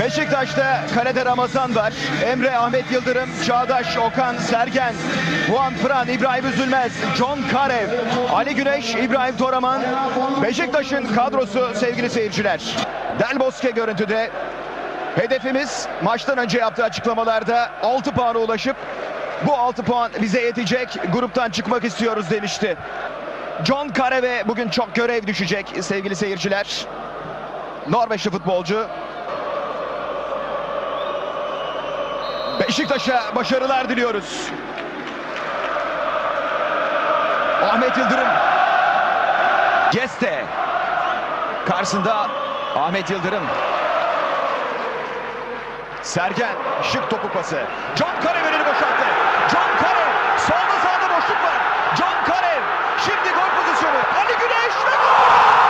Beşiktaş'ta kalede Ramazan var. Emre, Ahmet Yıldırım, Çağdaş, Okan, Sergen, Juan Fran, İbrahim Üzülmez, John Karev, Ali Güneş, İbrahim Toraman. Beşiktaş'ın kadrosu sevgili seyirciler. Del Bosque görüntüde. Hedefimiz maçtan önce yaptığı açıklamalarda 6 puana ulaşıp bu 6 puan bize yetecek. Gruptan çıkmak istiyoruz demişti. John Kareve bugün çok görev düşecek sevgili seyirciler. Norveçli futbolcu. Beşiktaş'a başarılar diliyoruz. Ahmet Yıldırım. Geste. Karşısında Ahmet Yıldırım. Sergen şık topu pası. John Karev önünü boşalttı. John Karev solda sağda boşluk var. John Karev şimdi gol pozisyonu. Ali Güneş ve gol!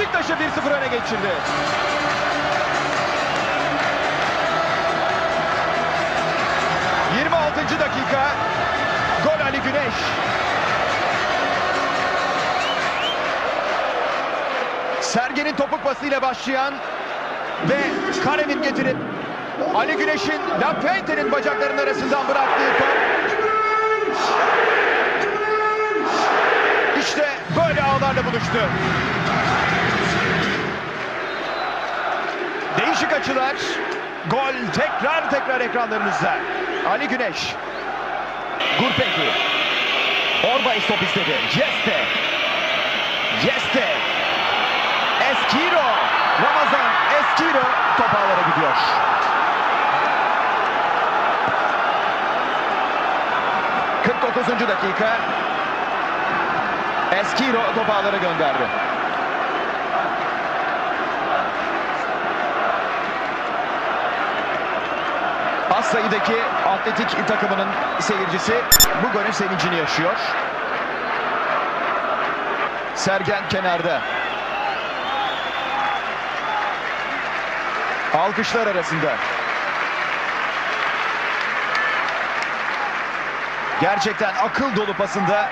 Beşiktaş'ı 1-0 öne geçirdi. ...26. dakika... ...gol Ali Güneş. Sergen'in topuk pasıyla başlayan... ...ve Karem'in getirip... ...Ali Güneş'in Lapente'nin bacaklarının arasından bıraktığı top... ...işte böyle ağlarla buluştu. Değişik açılar. Gol tekrar tekrar ekranlarınızda. Ali Güneş. Gurpeki. Orbay top istedi. Jeste. Jeste. Eskiro. Ramazan Eskiro top ağlara gidiyor. ...49. dakika... Eskiro top ağlara gönderdi. Az sayıdaki atletik takımının seyircisi bu golün sevincini yaşıyor. Sergen kenarda. Alkışlar arasında. Gerçekten akıl dolu pasında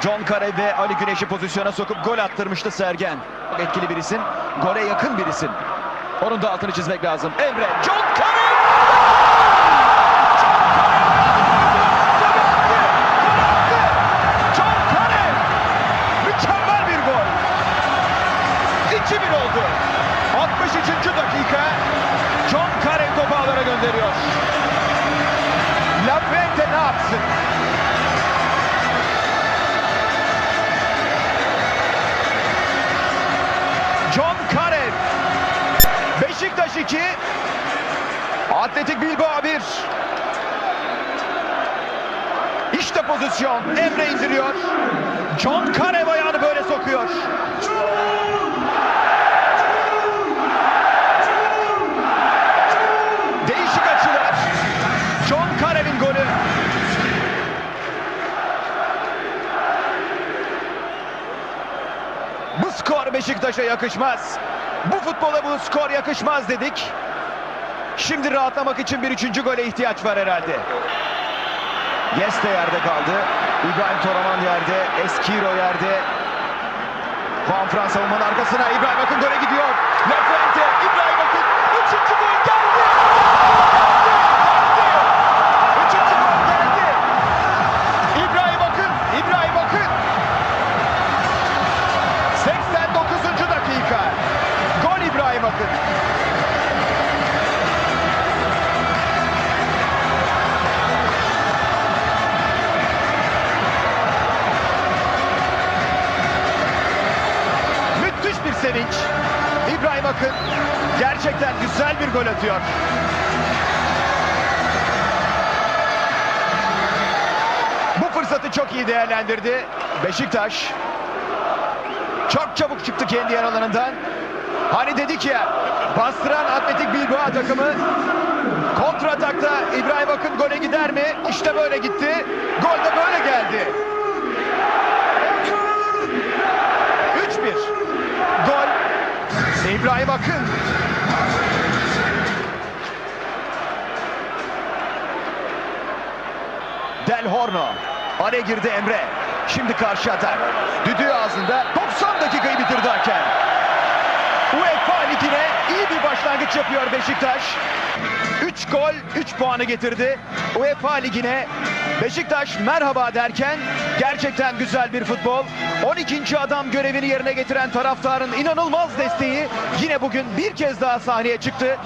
John Kare ve Ali Güneş'i pozisyona sokup gol attırmıştı Sergen. Etkili bir isim, gole yakın bir isim. Onun da altını çizmek lazım. Emre, John Kare! Beşiktaş 2. Atletik Bilbao 1. İşte pozisyon. Emre indiriyor. John Karev ayağını böyle sokuyor. Değişik açılar. John Karev'in golü. Bu skor Beşiktaş'a yakışmaz. Bu futbola bu skor yakışmaz dedik. Şimdi rahatlamak için bir üçüncü gole ihtiyaç var herhalde. Yes de yerde kaldı. İbrahim Toraman yerde. Eskiro yerde. Juan Fran savunmanın arkasına. İbrahim Akın gole gidiyor. Lafuente. İbrahim Akın gerçekten güzel bir gol atıyor. Bu fırsatı çok iyi değerlendirdi Beşiktaş. Çok çabuk çıktı kendi yer alanından. Hani dedik ya bastıran Atletik Bilbao takımı kontra atakta İbrahim Akın gole gider mi? İşte böyle gitti. Gol de böyle İbrahim Akın. Del Horno. Araya girdi Emre. Şimdi karşı atak. Düdüğü ağzında 90 dakikayı bitirdi Aken. UEFA Ligi'ne iyi bir başlangıç yapıyor Beşiktaş. 3 gol 3 puanı getirdi. UEFA Ligi'ne Beşiktaş merhaba derken gerçekten güzel bir futbol. 12. adam görevini yerine getiren taraftarın inanılmaz desteği yine bugün bir kez daha sahneye çıktı.